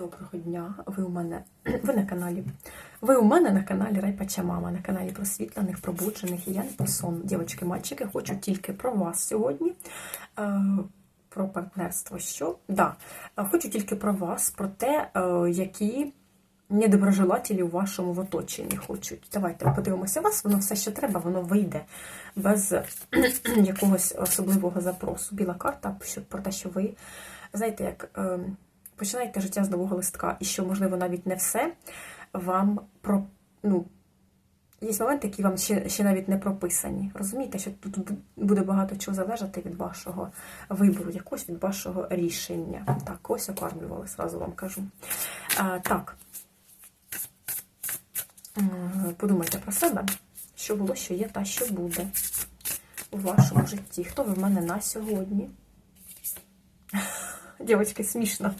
Доброго дня, ви у мене ви на каналі. Ви у мене на каналі Райпача Мама, на каналі просвітлених, пробуджених і я не про сон. Дівчатки, мальчики, хочу тільки про вас сьогодні. Е, Про партнерство. Що? Да. Е, Хочу тільки про вас, про те, е, які недоброжелателі у вашому в оточенні хочуть. Давайте подивимося вас, воно все, що треба, воно вийде без якогось особливого запросу. Біла карта про те, що ви знаєте, як. Е, починаєте життя з нового листка, і що, можливо, навіть не все вам про. Ну, є моменти, які вам ще, ще навіть не прописані. Розумієте, що тут буде багато чого залежати від вашого вибору, якогось від вашого рішення. Так, ось окармлювали, зразу вам кажу. А, так. Подумайте про себе, що було, що є, та що буде у вашому житті. Хто ви в мене на сьогодні? Дівчатки, смішно.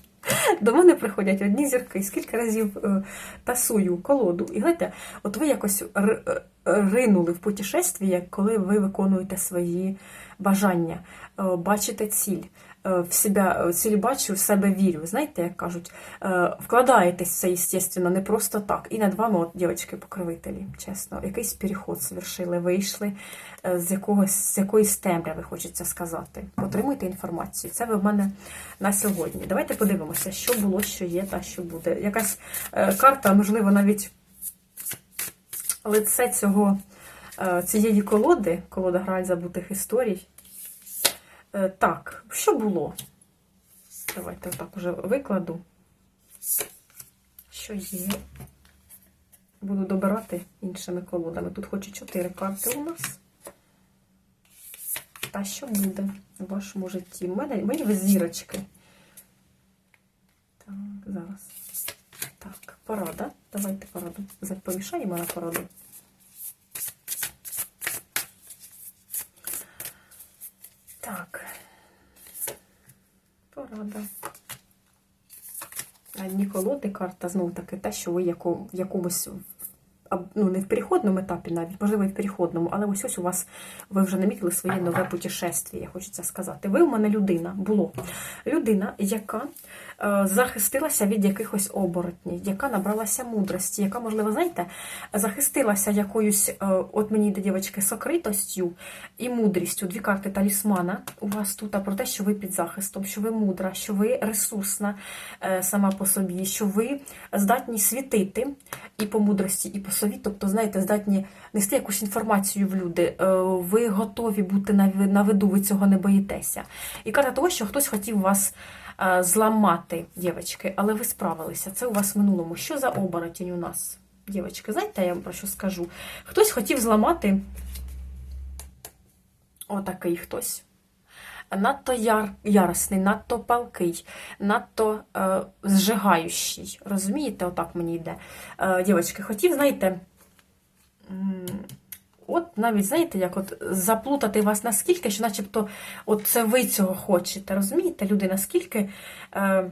До мене приходять одні зірки, скільки разів е, тасую колоду. І знаєте, от ви якось р- ринули в путешествие, коли ви виконуєте свої бажання, е, бачите ціль. Е, В себе е, ціль бачу, в себе вірю. Знаєте, як кажуть, е, вкладаєтесь в це, естественно, не просто так. І над вами, от, дівчатки, покровителі, чесно, якийсь переход совершили, вийшли з якогось з якоїсь темряви, хочеться сказати. Отримуйте інформацію. Це ви в мене на сьогодні. Давайте подивимося, що було, що є та що буде. Якась карта, можливо, навіть лице цього, цієї колоди, колода граль забутих історій. Е, так, що було? Давайте отак уже викладу. Що є? Буду добирати іншими колодами. Тут хоч і чотири карти у нас. Та що буде у вашому житті? У мене мені ви зірочки. Так, зараз. Так, порада. Давайте пораду. Помішаємо на пораду. Так. Порада. Дні колоди карта знову таки те, що ви в якомусь ну, не в переходному етапі навіть, можливо, і в переходному, але ось ось у вас ви вже намітили своє нове путешествие, хочеться сказати. Ви у мене людина, було. Людина, яка захистилася від якихось оборотнів, яка набралася мудрості, яка, можливо, знаєте, захистилася якоюсь, е, от мені йде, дівчатки, сокритостю і мудрістю. Дві карти талісмана у вас тут, а про те, що ви під захистом, що ви мудра, що ви ресурсна е, сама по собі, що ви здатні світити і по мудрості, і по сові, тобто, знаєте, здатні нести якусь інформацію в люди. Е, Ви готові бути на виду, ви цього не боїтеся. І карта того, що хтось хотів вас е, зламати, дівчатки, але ви справилися. Це у вас в минулому. Що за оборотень у нас? Дівчатки, знаєте, я вам про що скажу? Хтось хотів зламати отакий хтось. Надто яр, яростний, надто палкий, надто е, зжигаючий. Розумієте, отак мені йде. Е, дівчатки, хотів, знаєте, от навіть, знаєте, як от заплутати вас наскільки, що начебто от це ви цього хочете. Розумієте, люди, наскільки. Е,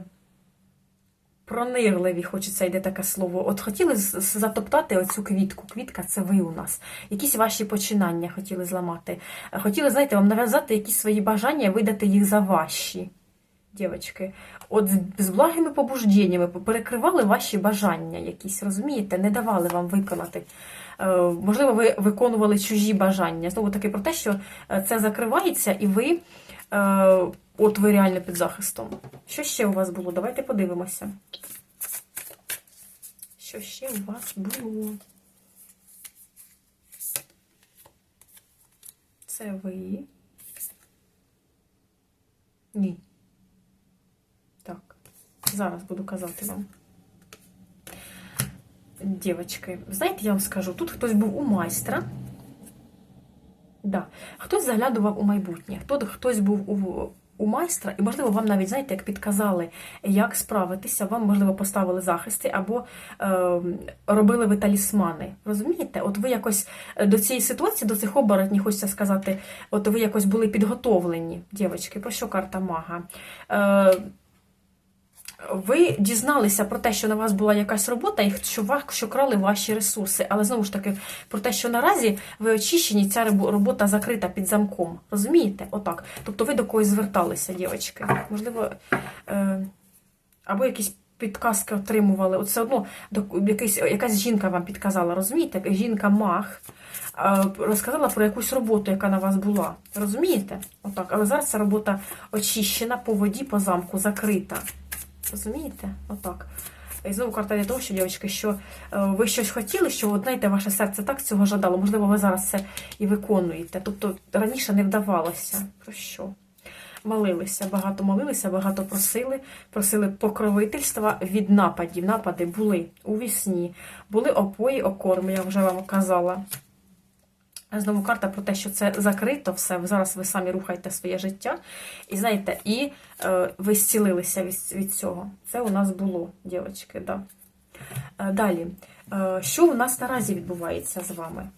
Пронирливі, хочеться йде таке слово. От хотіли затоптати оцю квітку. Квітка це ви у нас. Якісь ваші починання хотіли зламати. Хотіли, знаєте, вам нав'язати якісь свої бажання, видати їх за ваші. Дівчатки, от з- благими побужденнями перекривали ваші бажання якісь, розумієте, не давали вам виконати. Е, Можливо, ви виконували чужі бажання. Знову таки про те, що е, це закривається, і ви, е, от ви реально під захистом. Що ще у вас було? Давайте подивимося. Що ще у вас було? Це ви. Ні. Зараз буду казати вам. Дівчатки, знаєте, я вам скажу, тут хтось був у майстра. Да. Хтось заглядував у майбутнє, хто, хтось був у, у майстра, і, можливо, вам навіть, знаєте, як підказали, як справитися, вам, можливо, поставили захисти або е, робили ви талісмани. Розумієте? От ви якось е, до цієї ситуації, до цих оборотнів, хочеться сказати, от ви якось були підготовлені, дівчатки, про що карта мага? Е, ви дізналися про те, що на вас була якась робота, і що що крали ваші ресурси. Але знову ж таки, про те, що наразі ви очищені, ця робота закрита під замком. Розумієте? Отак. Тобто ви до когось зверталися, дівчатки. Можливо, е, або якісь підказки отримували. От все одно до- якийсь, якась жінка вам підказала, розумієте? Жінка маг е, розказала про якусь роботу, яка на вас була. Розумієте? Отак. Але зараз ця робота очищена по воді, по замку, закрита. Розумієте? Отак. І знову карта для того, що, дівчатки, що е, ви щось хотіли, що, знаєте, ваше серце так цього жадало. Можливо, ви зараз це і виконуєте. Тобто раніше не вдавалося. Про що? Молилися, багато молилися, багато просили, просили покровительства від нападів. Напади були у вісні, були опої, окорми, я вже вам казала. Знову карта про те, що це закрито все. Зараз ви самі рухаєте своє життя. І знаєте, і е, ви зцілилися від, від цього. Це у нас було, дівчатки, да. Е, далі. Е, що у нас наразі відбувається з вами?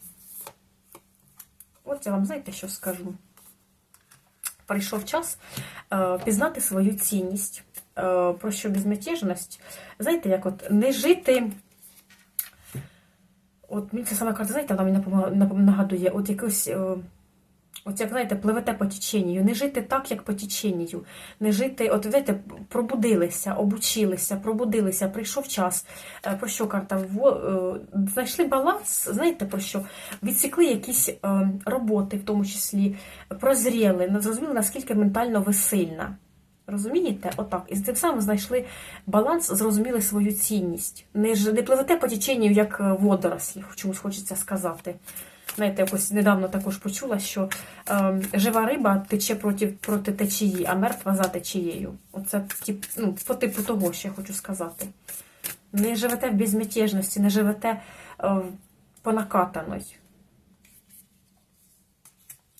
От я вам знаєте, що скажу. Прийшов час е, пізнати свою цінність, е, про що безмятежність. Знаєте, як от не жити. От мені ця сама карта, знаєте, вона мені нагадує, от якось, е, от як знаєте, пливете по теченню. Не жити так, як по теченню. Не жити, от знаєте, пробудилися, обучилися, пробудилися, прийшов час. Е, Про що карта? Е, Знайшли баланс, знаєте про що? Відсікли якісь роботи, в тому числі, прозріли, зрозуміли, наскільки ментально ви сильна. Розумієте? Отак. І тим самим знайшли баланс, зрозуміли свою цінність. Не, ж, не пливете по теченню, як е, водорослі, чомусь хочеться сказати. Знаєте, якось недавно також почула, що е, жива риба тече проти, проти течії, а мертва за течією. Оце тип, ну, по типу того, що я хочу сказати. Не живете в безмятежності, не живете е, по накатаної.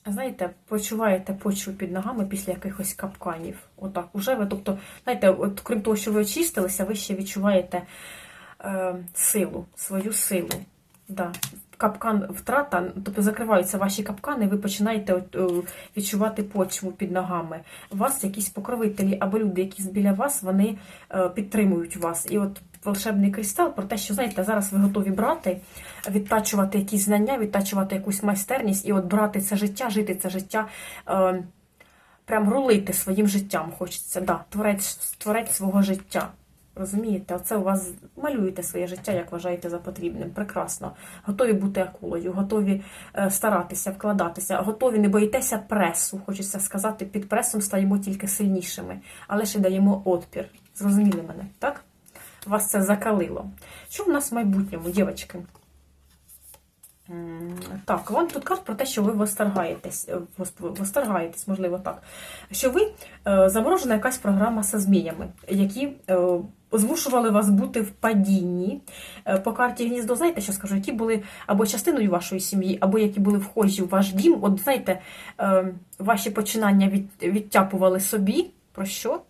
Знаєте, почуваєте почву під ногами після якихось капканів. Отак. Уже ви, тобто, знаєте, от крім того, що ви очистилися, ви ще відчуваєте е, силу, свою силу. Да. Капкан втрата, тобто закриваються ваші капкани, ви починаєте е, відчувати почву під ногами. Вас якісь покровителі або люди, які біля вас, вони е, підтримують вас. І от волшебний кристал про те, що знаєте, зараз ви готові брати, відтачувати якісь знання, відтачувати якусь майстерність і от брати це життя, жити це життя. Е, Прям рулити своїм життям хочеться. Да, творець, творець свого життя. Розумієте, оце у вас малюєте своє життя, як вважаєте за потрібним. Прекрасно. Готові бути акулою, готові е, старатися, вкладатися, готові, не боїтеся пресу. Хочеться сказати, під пресом стаємо тільки сильнішими, але ще даємо отпір. Зрозуміли мене, так? Вас це закалило. Що в нас в майбутньому, дівчатки? Так, вам тут кажуть про те, що ви восторгаєтесь, е, восторгаєтесь, можливо, так. Що ви е, заморожена якась програма зі зміями, які е, змушували вас бути в падінні. По карті гніздо, знаєте, що скажу, які були або частиною вашої сім'ї, або які були вхожі в ваш дім. От знаєте, ваші починання від, відтяпували собі. Про що?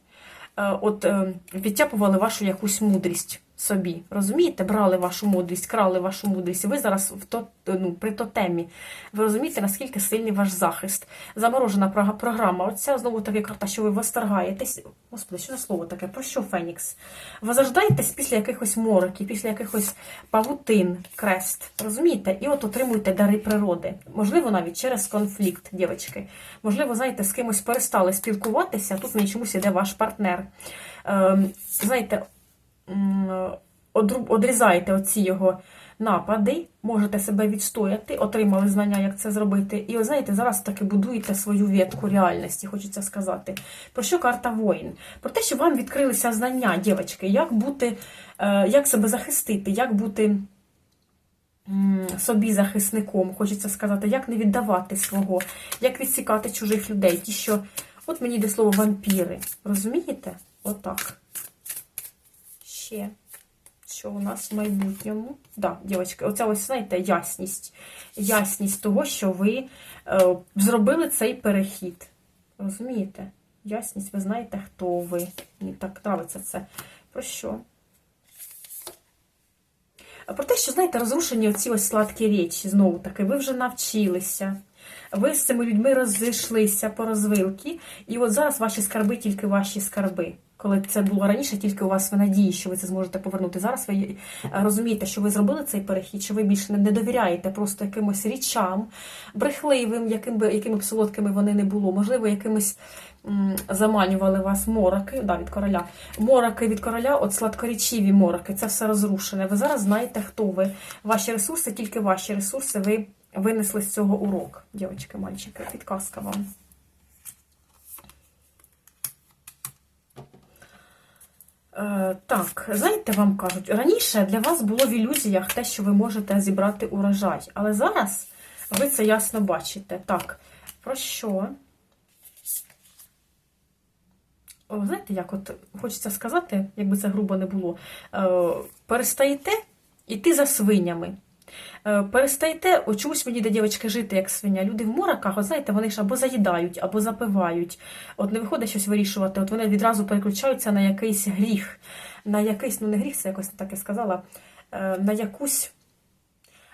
От відтяпували вашу якусь мудрість собі. Розумієте? Брали вашу мудрість, крали вашу мудрість. Ви зараз в то, ну, при тотемі. Ви розумієте, наскільки сильний ваш захист. Заморожена програма. Оця знову таки карта, що ви восторгаєтесь. Господи, що за слово таке? Про що Фенікс? Возрождаєтесь після якихось мороків, після якихось павутин, крест. Розумієте? І от отримуєте дари природи. Можливо, навіть через конфлікт, дівчатки. Можливо, знаєте, з кимось перестали спілкуватися, а тут мені чомусь іде ваш партнер. Ем, знаєте, одрізаєте оці його напади, можете себе відстояти, отримали знання, як це зробити. І, знаєте, зараз таки будуєте свою ветку реальності, хочеться сказати. Про що карта воїн? Про те, що вам відкрилися знання, дівчатки, як бути, е, як себе захистити, як бути собі захисником, хочеться сказати, як не віддавати свого, як відсікати чужих людей. Ті, що, от мені йде слово вампіри. Розумієте? Отак. Ще. Що у нас в майбутньому? Да, дівчатки, оця ось, знаєте, ясність. Ясність того, що ви е, зробили цей перехід. Розумієте? Ясність, ви знаєте, хто ви. Мені так нравиться це. Про що? Про те, що, знаєте, розрушені оці ось сладкі речі, знову таки, ви вже навчилися. Ви з цими людьми розійшлися по розвилки, і от зараз ваші скарби тільки ваші скарби. Коли це було раніше, тільки у вас ви надії, що ви це зможете повернути. Зараз ви е, розумієте, що ви зробили цей перехід, що ви більше не довіряєте просто якимось річам, брехливим, яким би, якими б солодкими вони не було, можливо, якимось заманювали вас мороки, да, від короля. Мороки від короля, от сладкорічиві мороки, це все розрушене. Ви зараз знаєте, хто ви. Ваші ресурси, тільки ваші ресурси, ви винесли з цього урок. Дівчатки, мальчики, підказка вам. Так, знаєте, вам кажуть, раніше для вас було в ілюзіях те, що ви можете зібрати урожай. Але зараз ви це ясно бачите. Так, про що? О, знаєте, як от хочеться сказати, якби це грубо не було, е, перестаєте йти за свинями. Е, Перестаєте, о, чомусь мені де дівчатки жити як свиня. Люди в мораках, от знаєте, вони ж або заїдають, або запивають. От не виходить щось вирішувати, от вони відразу переключаються на якийсь гріх, на якийсь, ну не гріх, це якось так я сказала, е, на якусь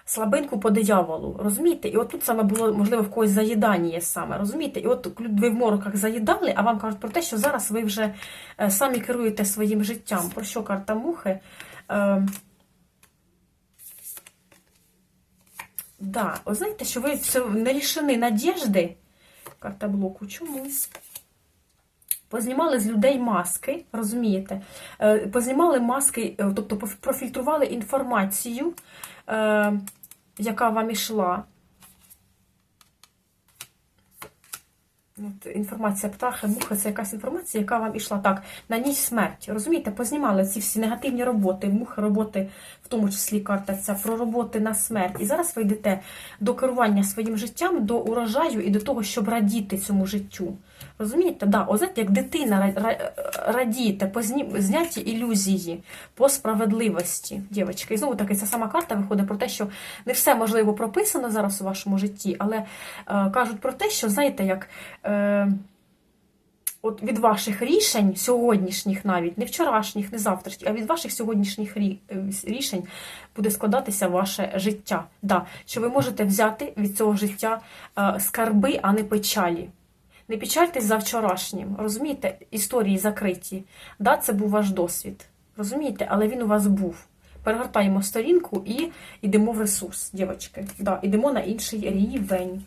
слабинку по дияволу, розумієте? І от тут саме було, можливо, в когось заїдання саме, розумієте? І от ви в мороках заїдали, а вам кажуть про те, що зараз ви вже е, самі керуєте своїм життям. Про що карта мухи? Да, от знаєте, що ви все не рішені надіжди. Карта блоку. Чому? Познімали з людей маски, розумієте? Е, Познімали маски, е, тобто профільтрували інформацію, е, яка вам ішла. От, інформація птахи, мухи це якась інформація, яка вам ішла так, на ніч смерть. Розумієте, познімали ці всі негативні роботи, мухи роботи, в тому числі карта ця про роботи на смерть. І зараз ви йдете до керування своїм життям, до урожаю і до того, щоб радіти цьому життю. Розумієте? Да, о, знаєте, як дитина ра- ра- радієте по зняті ілюзії, по справедливості, дівчатки. І знову таки, ця сама карта виходить про те, що не все можливо прописано зараз у вашому житті, але е, кажуть про те, що знаєте, як. Е, От від ваших рішень, сьогоднішніх навіть, не вчорашніх, не завтрашніх, а від ваших сьогоднішніх е, рішень буде складатися ваше життя. Да, що ви можете взяти від цього життя е, скарби, а не печалі. Не печальтесь за вчорашнім. Розумієте, історії закриті. Да, це був ваш досвід. Розумієте, але він у вас був. Перегортаємо сторінку і йдемо в ресурс, дівчатки. Да, йдемо на інший рівень.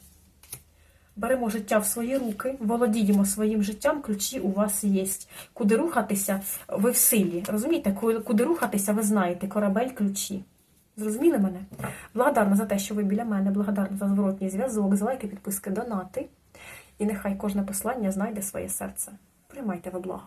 Беремо життя в свої руки, володіємо своїм життям, ключі у вас є. Куди рухатися, ви в силі. Розумієте, куди рухатися, ви знаєте, корабель, ключі. Зрозуміли мене? Благодарна за те, що ви біля мене, благодарна за зворотній зв'язок, за лайки, підписки, донати. І нехай кожне послання знайде своє серце. Приймайте ви благо.